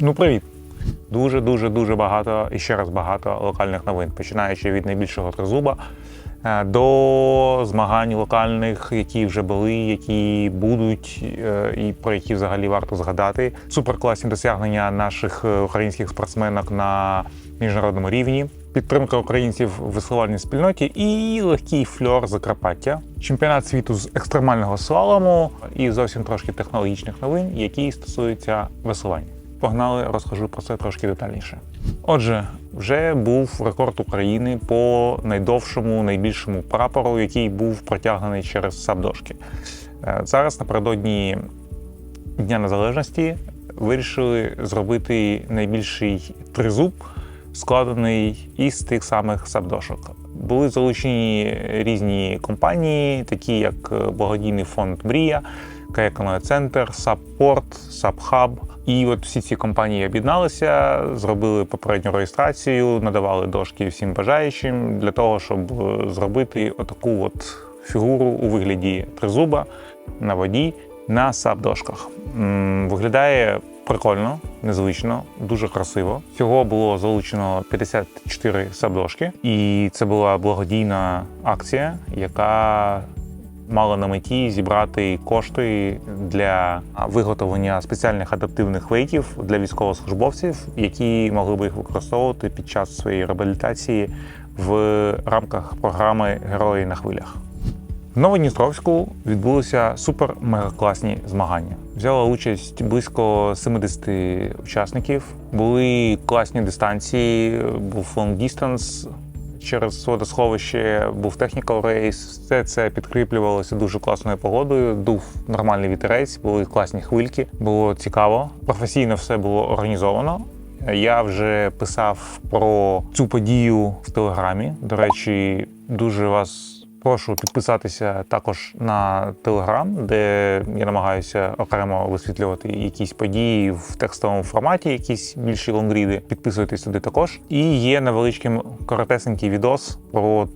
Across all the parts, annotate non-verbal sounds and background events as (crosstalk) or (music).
Ну, привіт. Дуже, дуже, дуже багато і ще раз багато локальних новин, починаючи від найбільшого тризуба е, до змагань локальних, які вже були, які будуть, е, і про які взагалі варто згадати. Суперкласні досягнення наших е, українських спортсменок на міжнародному рівні. Підтримка українців в веслувальній спільноті і легкий фльор Закарпаття, чемпіонат світу з екстремального слалому і зовсім трошки технологічних новин, які стосуються веслування. Погнали, розкажу про це трошки детальніше. Отже, вже був рекорд України по найдовшому, найбільшому прапору, який був протягнений через сабдошки. Е, Зараз напередодні Дня Незалежності вирішили зробити найбільший тризуб, складений із тих самих сабдошок. Були залучені різні компанії, такі як е, благодійний фонд Мрія, Каяканоє Центр, Саппорт, Сапхаб. І от всі ці компанії об'єдналися, зробили попередню реєстрацію, надавали дошки всім бажаючим для того, щоб е, зробити отаку от фігуру у вигляді тризуба на воді на саб-дошках. Виглядає прикольно, незвично, дуже красиво. Всього було залучено 54 сабдошки, і це була благодійна акція, яка мала на меті зібрати кошти для виготовлення спеціальних адаптивних вейтів для військовослужбовців, які могли би їх використовувати під час своєї реабілітації в рамках програми Герої на хвилях. В Новодністровську відбулися супер-мега-класні змагання. Взяла участь близько 70 учасників. Були класні дистанції, був long distance через водосховище, був technical race. Все це підкріплювалося дуже класною погодою. Дув нормальний вітерець, були класні хвильки. Було цікаво. Професійно все було організовано. Я вже писав про цю подію в телеграмі. До речі, дуже вас прошу підписатися також на телеграм, де я намагаюся окремо висвітлювати якісь події в текстовому форматі, якісь більші лонгріди. Підписуйтесь туди також. І є невеличкий коротесенький відос про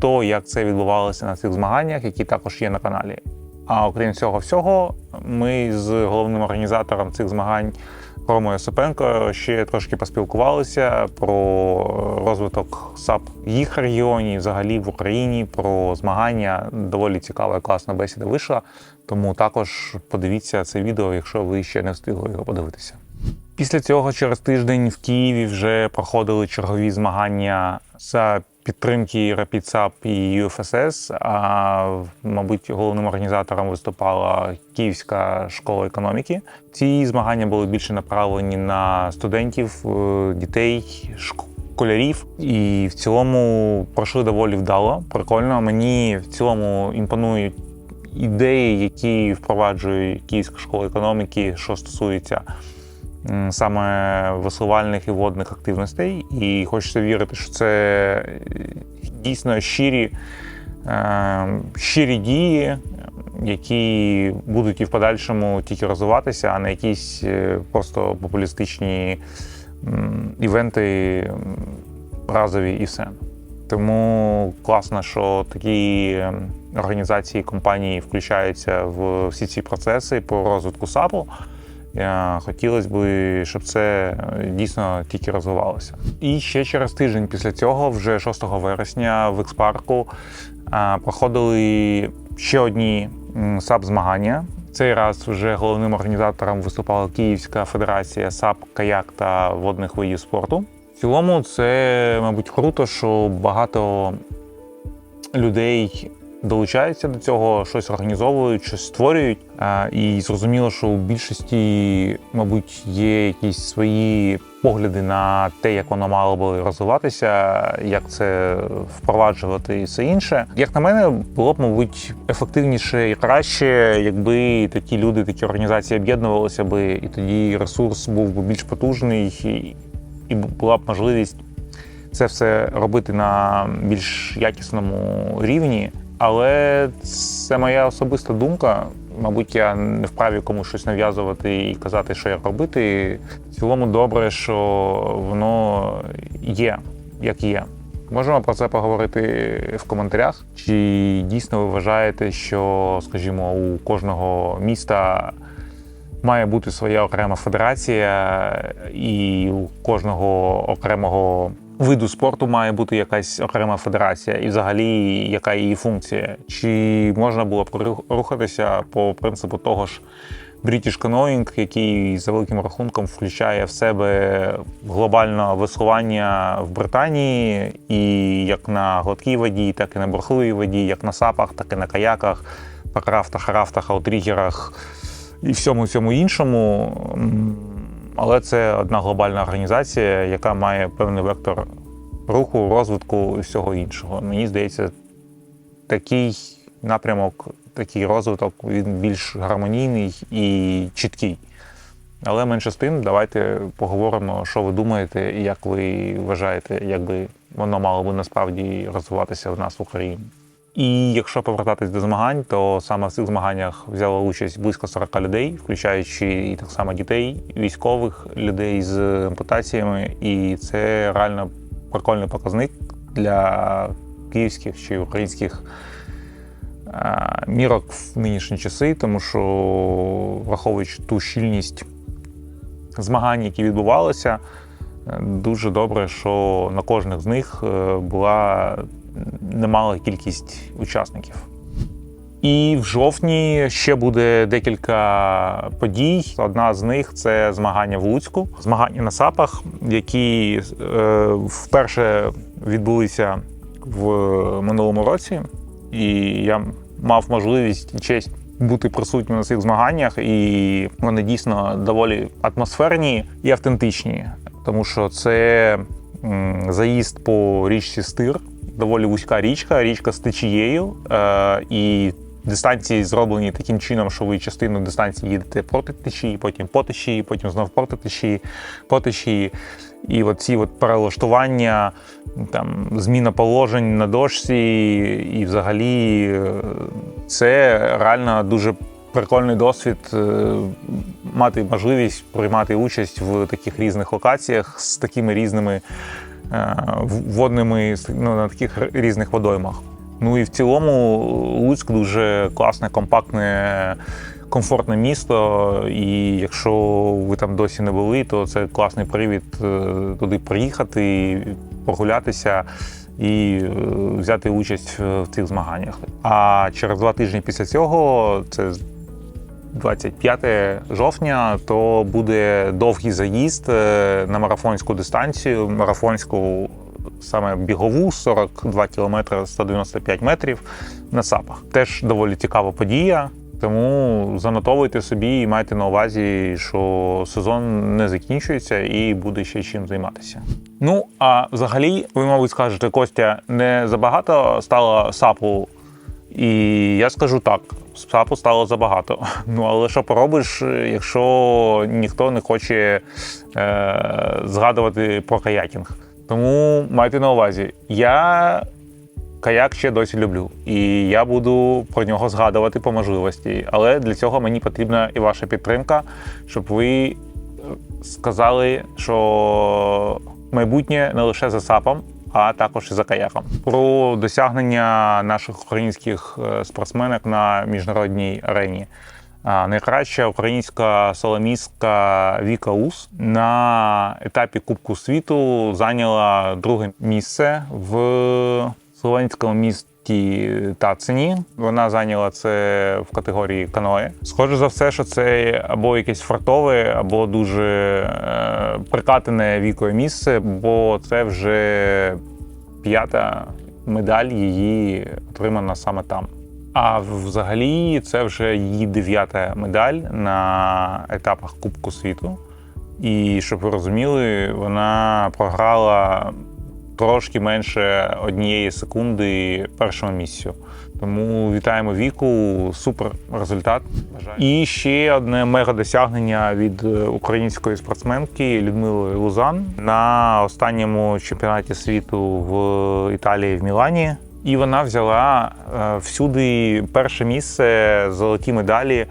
те, як це відбувалося на цих змаганнях, які також є на каналі. А окрім цього всього, ми з головним організатором цих змагань Ромою Осипенко ще трошки поспілкувалися про розвиток САП їх регіоні, взагалі в Україні, про змагання. Доволі цікава і класна бесіда вийшла. Тому також подивіться це відео, якщо ви ще не встигли його подивитися. Після цього через тиждень в Києві вже проходили чергові змагання за підтримки RapidSap і UFSS, а мабуть, головним організатором виступала Київська школа економіки. Ці змагання були більше направлені на студентів, е, дітей, школярів. І в цілому пройшли доволі вдало. Прикольно. Мені в цілому імпонують ідеї, які впроваджує Київська школа економіки, що стосується саме веслувальних і водних активностей. І хочеться вірити, що це е, дійсно щирі, е, щирі дії, які будуть і в подальшому тільки розвиватися, а не якісь е, просто популістичні івенти разові і все. Тому класно, що такі організації, компанії включаються в всі ці процеси по розвитку САПу. Е, Хотілося б, щоб це е, дійсно тільки розвивалося. І ще через тиждень після цього, вже 6 вересня, в експарку е, проходили ще одні САП-змагання. Цей раз вже головним організатором виступала Київська федерація САП, каяк та водних видів спорту. В цілому, це, мабуть, круто, що багато людей долучаються до цього, щось організовують, щось створюють. І зрозуміло, що у більшості, мабуть, є якісь свої погляди на те, як воно мало би розвиватися, як це впроваджувати і все інше. Як на мене, було б, мабуть, ефективніше і краще, якби такі люди, такі організації об'єднувалися би, і тоді ресурс був би більш потужний, і була б можливість це все робити на більш якісному рівні. Але це моя особиста думка. Мабуть, я не вправі комусь щось нав'язувати і казати, що як робити. В цілому добре, що воно є, як є. Можемо про це поговорити в коментарях. Чи дійсно ви вважаєте, що, скажімо, у кожного міста має бути своя окрема федерація, і у кожного окремого виду спорту має бути якась окрема федерація, і взагалі яка її функція? Чи можна було б рухатися по принципу того ж British Canoeing, який за великим рахунком включає в себе глобальне веслування в Британії, і як на гладкій воді, так і на бурхливій воді, як на сапах, так і на каяках, по крафтах, рафтах, аутрігерах і всьому всьому іншому. Але це одна глобальна організація, яка має певний вектор руху, розвитку і всього іншого. Мені здається, такий напрямок, такий розвиток він більш гармонійний і чіткий. Але менше з тим, давайте поговоримо, що ви думаєте, і як ви вважаєте, як би воно мало би насправді розвиватися в нас в Україні. І якщо повертатись до змагань, то саме в цих змаганнях взяло участь близько 40 людей, включаючи і так само дітей, військових людей з ампутаціями. І це реально прикольний показник для київських чи українських мірок в нинішні часи, тому що враховуючи ту щільність змагань, які відбувалися, дуже добре, що на кожних з них е, була немала кількість учасників. І в жовтні ще буде декілька подій. Одна з них це змагання в Луцьку, змагання на сапах, які е, вперше відбулися в минулому році. І я мав можливість і честь бути присутнім на цих змаганнях, і вони дійсно доволі атмосферні і автентичні, тому що це заїзд по річці Стир, доволі вузька річка, річка з течією, е, і дистанції зроблені таким чином, що ви частину дистанції їдете проти течії, потім по течії, потім знов проти течії, по течії. І от ці от перелаштування, там, зміна положень на дошці, і взагалі е, це реально дуже прикольний досвід е, мати можливість приймати участь в таких різних локаціях з такими різними е, водними ну, на таких різних водоймах. Ну і в цілому Луцьк дуже класне, компактне, комфортне місто. І якщо ви там досі не були, то це класний привід е, туди приїхати, прогулятися і взяти участь в цих змаганнях. А через два тижні після цього, це 25 жовтня, то буде довгий заїзд е, на марафонську дистанцію, марафонську саме бігову 42 кілометри 195 метрів на сапах. Теж доволі цікава подія. Тому занотовуйте собі і майте на увазі, що сезон не закінчується і буде ще чим займатися. Ну а взагалі, ви, мабуть, скажете, Костя, не забагато стало сапу і я скажу так: сапу стало забагато. (laughs) Ну але що поробиш, якщо ніхто не хоче е, згадувати про каякінг? Тому майте на увазі, я каяк ще досі люблю, і я буду про нього згадувати по можливості. Але для цього мені потрібна і ваша підтримка, щоб ви сказали, що майбутнє не лише за сапом, а також і за каяком. Про досягнення наших українських е, спортсменок на міжнародній арені. Найкраща українська соломістка Віка Ус на етапі Кубку світу зайняла друге місце в словенському місті Тацині. Вона зайняла це в категорії каное. Схоже за все, що це або якесь фартове, або дуже е, прикатане вікою місце, бо це вже п'ята медаль її отримана саме там. А взагалі це вже її дев'ята медаль на етапах Кубку світу. І щоб ви розуміли, вона програла трошки менше однієї секунди першому місцю. Тому вітаємо віку, супер результат. І ще одне мега досягнення від е, української спортсменки Людмили Лузан на останньому чемпіонаті світу в Італії в Мілані. І вона взяла е, всюди перше місце, золоті медалі.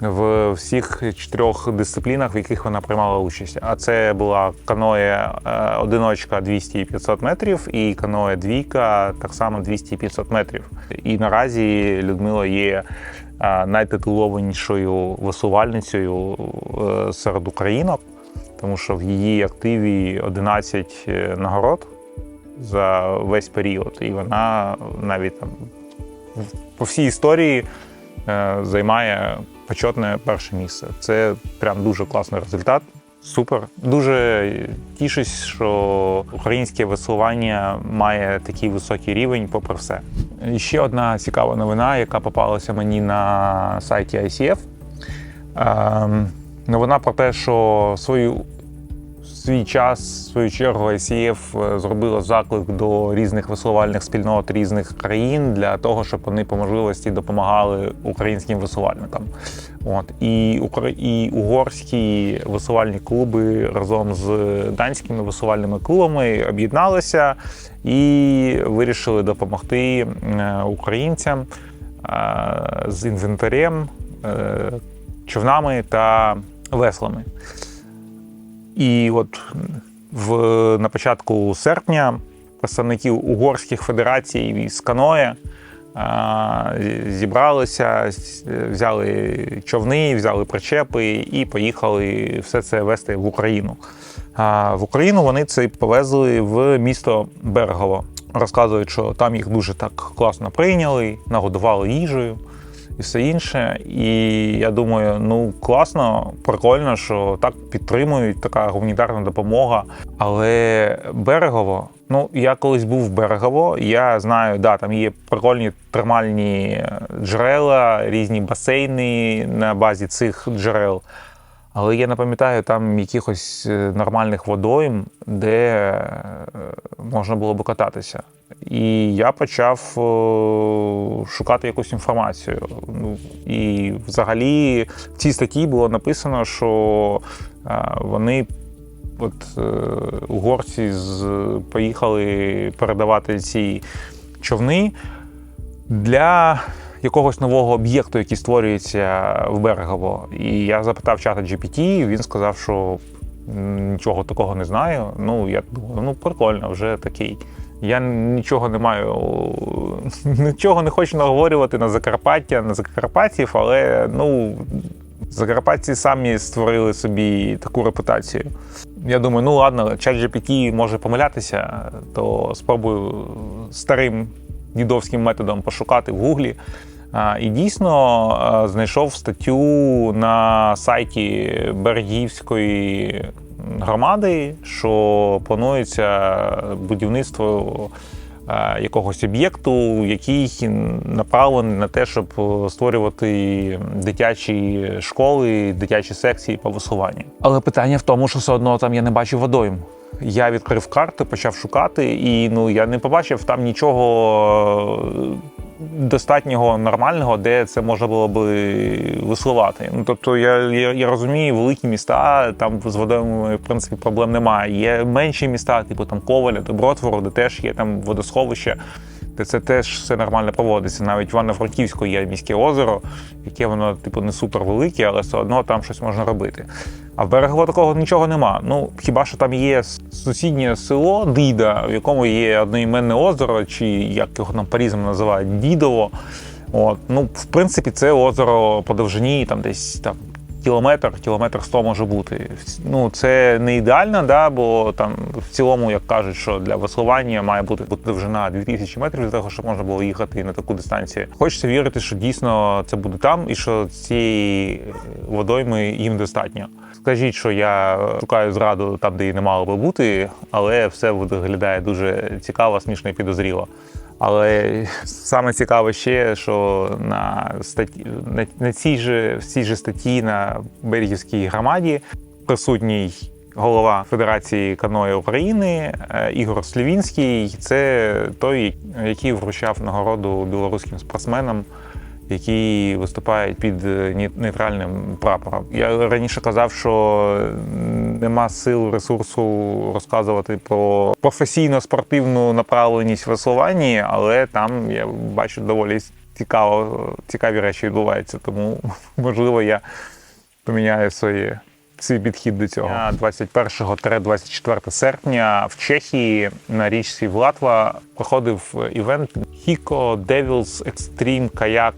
В всіх чотирьох дисциплінах, в яких вона приймала участь. А це була каноє е, одиночка 200 і 500 метрів, і каноє двійка так само 200 і 500 метрів. І наразі Людмила є е, найтитулованішою висувальницею е, серед українок, тому що в її активі 11 е, нагород за весь період, і вона навіть там по всій історії займає почетне перше місце. Це прям дуже класний результат. Супер. Дуже тішусь, що українське веслування має такий високий рівень, попри все. Ще одна цікава новина, яка попалася мені на сайті ICF. Ем, Новина про те, що свою свій час, в свою чергу, ICF е, зробила заклик до різних веслувальних спільнот різних країн для того, щоб вони по можливості допомагали українським веслувальникам. От і і угорські веслувальні клуби разом з данськими веслувальними клубами об'єдналися і вирішили допомогти е, українцям е, з інвентарем, човнами та веслами. І от в, на початку серпня представники угорських федерацій з каное а, зібралися, взяли човни, взяли причепи і поїхали все це вести в Україну. В Україну вони це повезли в місто Берегово. Розказують, що там їх дуже так класно прийняли, нагодували їжею і все інше. І я думаю, ну класно, прикольно, що так підтримують, така гуманітарна допомога. Але берегово, ну я колись був в берегово, я знаю, да, там є прикольні термальні джерела, різні басейни на базі цих джерел. Але я не пам'ятаю там якихось е, нормальних водойм, де е, можна було би кататися. І я почав е, шукати якусь інформацію. Ну, і взагалі в цій статті було написано, що е, вони, от е, угорці, з, поїхали передавати ці човни для якогось нового об'єкту, який створюється в берегово. І я запитав чата GPT, він сказав, що нічого такого не знаю. Ну, я думаю, ну прикольно, вже такий. Я нічого не маю, (laughs) нічого не хочу наговорювати на Закарпаття, на Закарпатців, але ну, Закарпатці самі створили собі таку репутацію. Я думаю, ну ладно, чат GPT може помилятися, то спробую старим дідовським методом пошукати в Гуглі. І дійсно знайшов статтю на сайті Берегівської громади, що планується будівництво якогось об'єкту, який направлений на те, щоб створювати дитячі школи, дитячі секції по веслуванню. Але питання в тому, що все одно там я не бачив водойм. Я відкрив карти, почав шукати, і ну я не побачив там нічого е, достатнього нормального, де це можна було би веслувати. Ну тобто, я, я, я розумію, великі міста там з водою, в принципі, проблем немає. Є менші міста, типу там Коваля, Добротвору, де теж є там водосховище. Це теж все нормально проводиться. Навіть в Івано-Франківську є міське озеро, яке воно, типу, не супер велике, але все одно там щось можна робити. А в берегово такого нічого нема. Ну хіба що там є сусіднє село Дида, в якому є одноіменне озеро, чи як його там по-різному називають Дідово. От, ну, в принципі, це озеро по довжині там десь там. Кілометр, кілометр 100 може бути. Ну, це не ідеально, да, бо там в цілому, як кажуть, що для веслування має бути довжина 2000 метрів для того, щоб можна було їхати на таку дистанцію. Хочеться вірити, що дійсно це буде там і що цієї водойми їм достатньо. Скажіть, що я шукаю зраду там, де її не мало би бути, але все виглядає дуже цікаво, смішно і підозріло. Але саме цікаве ще, що на статті на, на цій же в цій же статті на Берегівській громаді присутній голова Федерації каної України е, Ігор Слівінський. Це той, який вручав нагороду білоруським спортсменам. Які виступають під е, нейтральним прапором. Я раніше казав, що нема сил ресурсу розказувати про професійно спортивну направленість в веслуванні, але там я бачу доволі цікаво, цікаві речі відбуваються. Тому, (laughs) можливо, я поміняю свої, свій підхід до цього. 21-24 серпня в Чехії на річці Влатва проходив івент Hiko Devils Extreme Kayak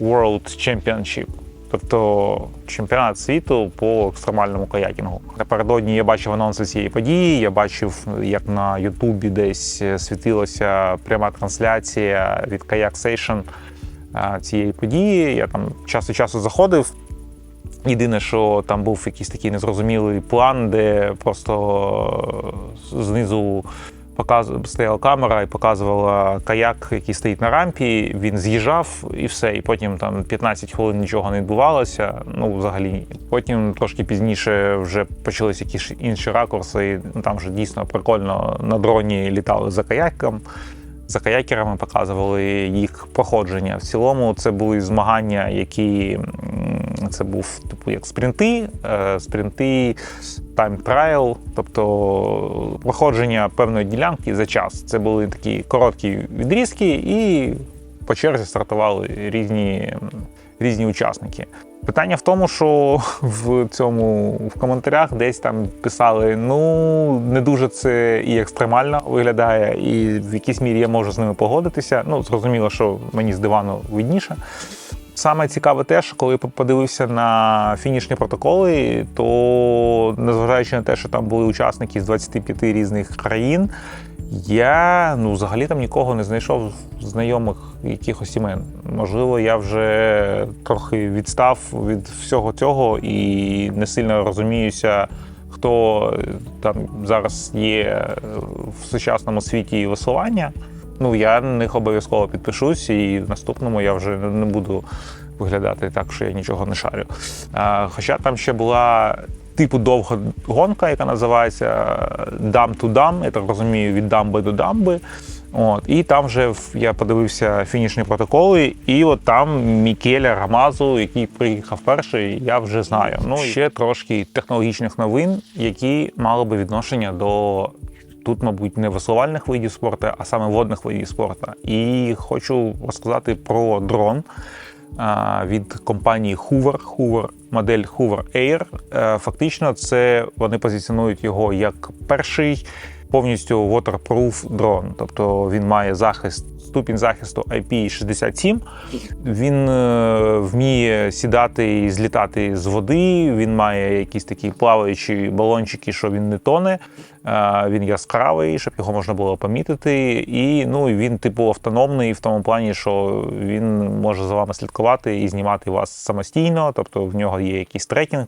World Championship. Тобто чемпіонат світу по екстремальному каякінгу. Напередодні я бачив анонси цієї події. Я бачив, як на Ютубі десь світилася пряма трансляція від Kayak Station цієї події. Я там час часу заходив. Єдине, що там був якийсь такий незрозумілий план, де просто знизу показ... стояла камера і показувала каяк, який стоїть на рампі. Він з'їжджав і все. І потім там 15 хвилин нічого не відбувалося. Ну, взагалі, потім трошки пізніше вже почалися якісь інші ракурси. Там вже дійсно прикольно на дроні літали за каяком. За каякерами показували їх проходження. В цілому це були змагання, які це був типу як спринти, е, спринти, тайм трайл, тобто проходження певної ділянки за час. Це були такі короткі відрізки, і по черзі стартували різні, різні учасники. Питання в тому, що в цьому в коментарях десь там писали: ну не дуже це і екстремально виглядає, і в якійсь мірі я можу з ними погодитися. Ну зрозуміло, що мені з дивану видніше. Саме цікаве те, що коли подивився на фінішні протоколи, то незважаючи на те, що там були учасники з 25 різних країн, я ну взагалі там нікого не знайшов знайомих якихось імен. Можливо, я вже трохи відстав від всього цього і не сильно розуміюся, хто там зараз є в сучасному світі веслування. Ну, я на них обов'язково підпишусь, і в наступному я вже не буду виглядати так, що я нічого не шарю. А, Хоча там ще була типу довга гонка, яка називається Dam to Dam, я так розумію, від дамби до дамби. От, і там вже я подивився фінішні протоколи, і от там Мікеля Рамазу, який приїхав перший, я вже знаю. Ну ще трошки технологічних новин, які мали би відношення до тут, мабуть, не веслувальних видів спорту, а саме водних видів спорту. І хочу розказати про дрон від компанії Hoover, Hoover, модель Hoover Air. Е, Фактично, це вони позиціонують його як перший повністю waterproof дрон. Тобто він має захист, ступінь захисту IP67. Він е, вміє сідати і злітати з води. Він має якісь такі плаваючі балончики, що він не тоне. Е, Він яскравий, щоб його можна було помітити. І ну він типу автономний в тому плані, що він може за вами слідкувати і знімати вас самостійно, тобто в нього є якийсь трекінг.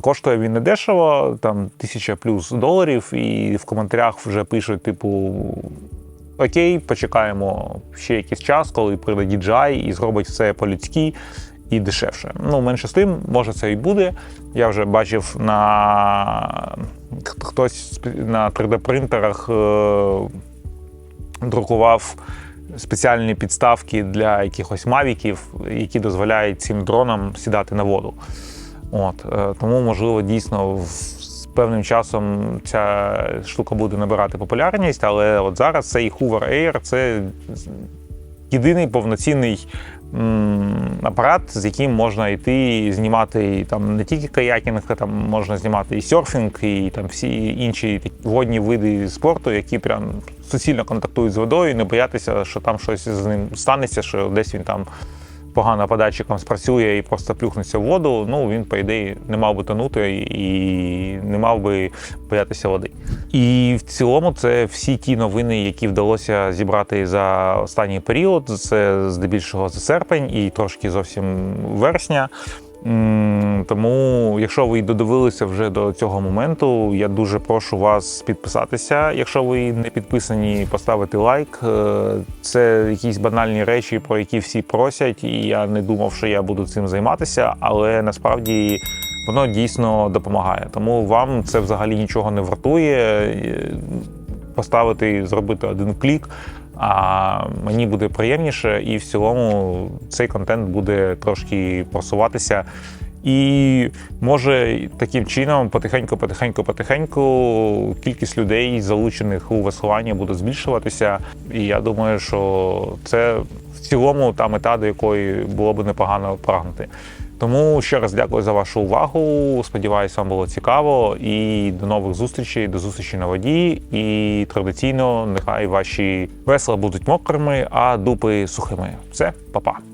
Коштує він не дешево, там тисяча плюс доларів, і в коментарях вже пишуть, типу. Окей, почекаємо ще якийсь час, коли прийде DJI і зробить все по-людськи і дешевше. Ну, менше з тим, може це і буде. Я вже бачив на хтось на 3D-принтерах е, друкував спеціальні підставки для якихось мавіків, які дозволяють цим дронам сідати на воду. От е, тому, можливо, дійсно з певним часом ця штука буде набирати популярність, але от зараз цей Hoover Air це єдиний повноцінний апарат, з яким можна йти знімати там не тільки каякінг, а там можна знімати і серфінг, і там всі інші водні види спорту, які прям суцільно контактують з водою, і не боятися, що там щось з ним станеться, що десь він там погано податчиком спрацює і просто плюхнеться в воду, ну він, по ідеї, не мав би тонути і не мав би боятися води. І в цілому це всі ті новини, які вдалося зібрати за останній період. Це здебільшого за серпень і трошки зовсім вересня. Тому, якщо ви додивилися вже до цього моменту, я дуже прошу вас підписатися. Якщо ви не підписані, поставити лайк. Е, Це якісь банальні речі, про які всі просять, і я не думав, що я буду цим займатися, але насправді воно дійсно допомагає. Тому вам це взагалі нічого не вартує. Е, Поставити, зробити один клік. А мені буде приємніше, і в цілому цей контент буде трошки просуватися І може таким чином потихеньку, потихеньку, потихеньку кількість людей, залучених у веслування, буде збільшуватися. І я думаю, що це в цілому та мета, до якої було б непогано прагнути. Тому ще раз дякую за вашу увагу. Сподіваюсь, вам було цікаво. І до нових зустрічей, до зустрічі на воді. І традиційно нехай ваші весла будуть мокрими, а дупи сухими. Все, па-па.